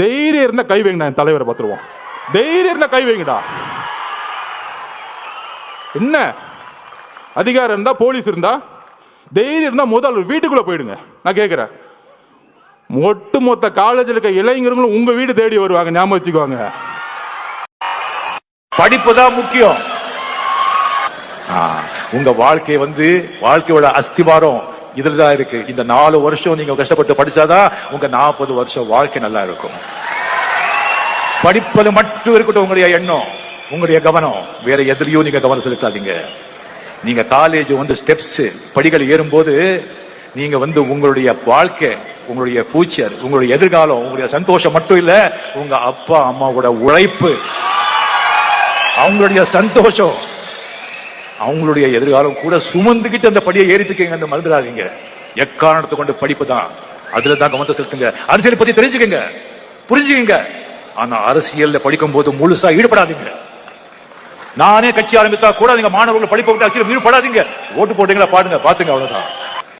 தைரியம் இருந்தால் கை வைங்கடா என் தலைவரை பார்த்துருவோம். தைரியம் இருந்தால் கை வைங்கடா. என்ன? அதிகாரம் இருந்தா போலீஸ் இருந்தா தைரியம் இருந்தால் முதல் வீட்டுக்குள்ள போயிடுங்க. நான் கேட்குறேன் ஒட்டு மொத்த காலேஜில் இருக்க இளைஞர்களும் உங்க வீடு தேடி வருவாங்க ஞாபகம் வச்சுக்குவாங்க படிப்பு தான் முக்கியம். உங்க வாழ்க்கை வந்து வாழ்க்கையோட அஸ்திவாரம். இதுல தான் இருக்கு. இந்த நாலு வருஷம் நீங்க கஷ்டப்பட்டு படிச்சாதான் உங்க நாற்பது வருஷம் வாழ்க்கை நல்லா இருக்கும். படிப்பது மட்டும் இருக்கட்டும் உங்களுடைய எண்ணம் உங்களுடைய கவனம். வேற எதிலையும் நீங்க கவனம் செலுத்தாதீங்க. நீங்க காலேஜ் வந்து ஸ்டெப்ஸ் படிகள் ஏறும்போது நீங்க வந்து உங்களுடைய வாழ்க்கை உங்களுடைய ஃபியூச்சர் உங்களுடைய எதிர்காலம் உங்களுடைய சந்தோஷம் மட்டும் இல்ல உங்க அப்பா அம்மாவோட உழைப்பு. அவங்களுடைய சந்தோஷம். அவங்களுடைய எதிர்காலம் கூட சுமந்துகிட்டு அந்த படியை ஏறிப்பிக்கங்க அந்த மறந்துடாதீங்க. எக்காரணத்தை கொண்டு படிப்பு தான்? அதுல தான் கவனத்தை செலுத்துங்க. அரசியல் பத்தி தெரிஞ்சுக்கங்க. புரிஞ்சுக்கங்க. ஆனா அரசியல்ல படிக்கும் போது முழுசா ஈடுபடாதீங்க. நானே கட்சி ஆரம்பித்தா கூட நீங்க மாணவர்கள் படிப்பு விட்டு அரசியல் ஈடுபடாதீங்க ஓட்டு போட்டீங்களா பாடுங்க. பாத்துங்க அவ்வளவுதான்.